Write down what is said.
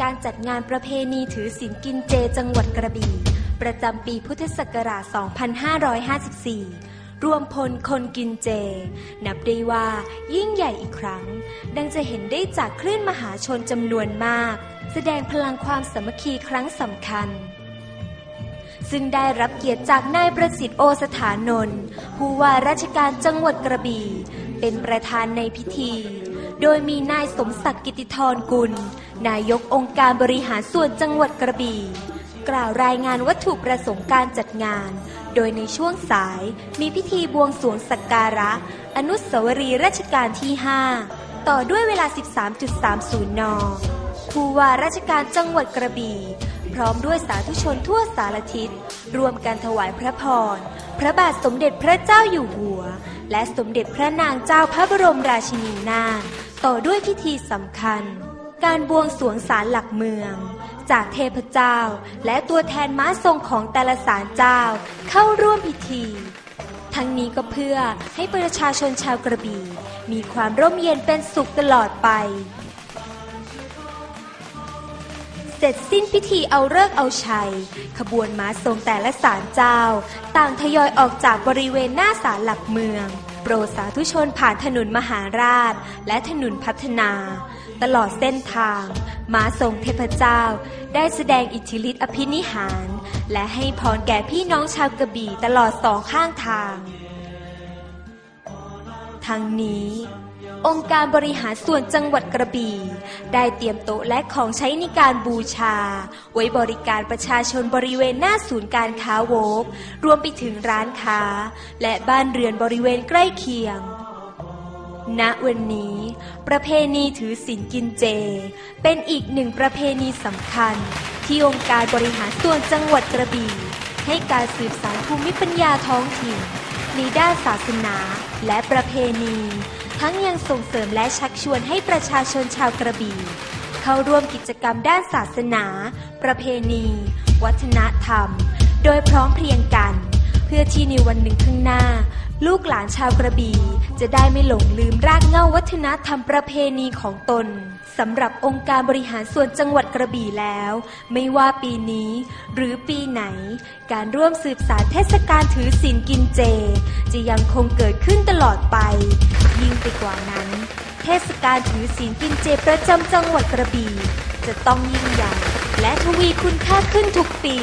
การจัดงานประเพณีถือศีลกินเจจังหวัดกระบี่ ประจำปีพุทธศักราช 2554 รวมพลคนกินเจ นับได้ว่ายิ่งใหญ่อีกครั้ง ดังจะเห็นได้จากคลื่นมหาชนจำนวนมาก แสดงพลังความสามัคคีครั้งสำคัญซึ่งได้รับเกียรติจากนายประสิทธิ์โอสถานนท์ผู้ว่าราชการจังหวัดกระบี่ เป็นประธานในพิธี โดยมีนายสมศักดิ์กิติธรกุล นายกองค์การบริหารส่วนจังหวัดกระบี่กล่าวรายงานวัตถุประสงค์การจัดงาน โดยในช่วงสายมีพิธีบวงสรวงสักการะ อนุสาวรีย์ราชการที่ 5 ต่อด้วยเวลา 13.30 น ผู้ว่าราชการจังหวัดกระบี่พร้อมด้วยสาธุชนทั่วสารทิศรวมกันถวายพระพร พระบาทสมเด็จพระเจ้าอยู่หัว และสมเด็จพระนางเจ้าพระบรมราชินีนาถ ต่อด้วยพิธีสำคัญ การบวงสรวงศาลหลักเมือง จากเทพเจ้าและตัวแทนม้าทรงของแต่ละศาลเจ้าเข้าร่วมพิธี ทั้งนี้ก็เพื่อให้ประชาชนชาวกระบี่ มีความร่มเย็นเป็นสุขตลอดไป เสร็จสิ้นพิธีเอาเลิกเอาชัย ขบวนม้าทรงแต่ละศาลเจ้า ต่างทยอยออกจากบริเวณหน้าศาลหลักเมือง โปรดสาธุชนผ่านถนนมหาราช และถนนพัฒนา ตลอดเส้นทาง ม้าทรงเทพเจ้า ได้แสดงอิทธิฤทธิอภินิหาร และให้พรแก่พี่น้องชาวกระบี่ตลอดสองข้างทาง ทั้งนี้ องค์การบริหารส่วนจังหวัดกระบี่ ได้เตรียมโต๊ะและของใช้ในการบูชา ไว้บริการประชาชนบริเวณหน้าศูนย์การค้าโวกรวมไปถึงร้านค้า และบ้านเรือนบริเวณใกล้เคียง ณวันนี้ ประเพณีถือศีลกินเจ เป็นอีกหนึ่งประเพณีสำคัญ ที่องค์การบริหารส่วนจังหวัดกระบี่ ให้การสืบสานภูมิปัญญาท้องถิ่นในด้านศาสนาและประเพณี ทั้งยังส่งเสริมและชักชวนให้ประชาชนชาวกระบี่ เข้าร่วมกิจกรรมด้านศาสนา ประเพณี วัฒนธรรม โดยพร้อมเพรียงกัน เพื่อที่ในวันหนึ่งข้างหน้า ลูกหลานชาวกระบี่จะได้ไม่หลงลืมรากเหง้าวัฒนธรรมประเพณีของตนสำหรับองค์การบริหารส่วนจังหวัดกระบี่แล้ว ไม่ว่าปีนี้ หรือปีไหน การร่วมสืบสานเทศกาลถือศีลกินเจ จะยังคงเกิดขึ้นตลอดไป ยิ่งไปกว่านั้น เทศกาลถือศีลกินเจประจำจังหวัดกระบี่จะต้องยิ่งใหญ่และทวีคุณค่าขึ้นทุกปี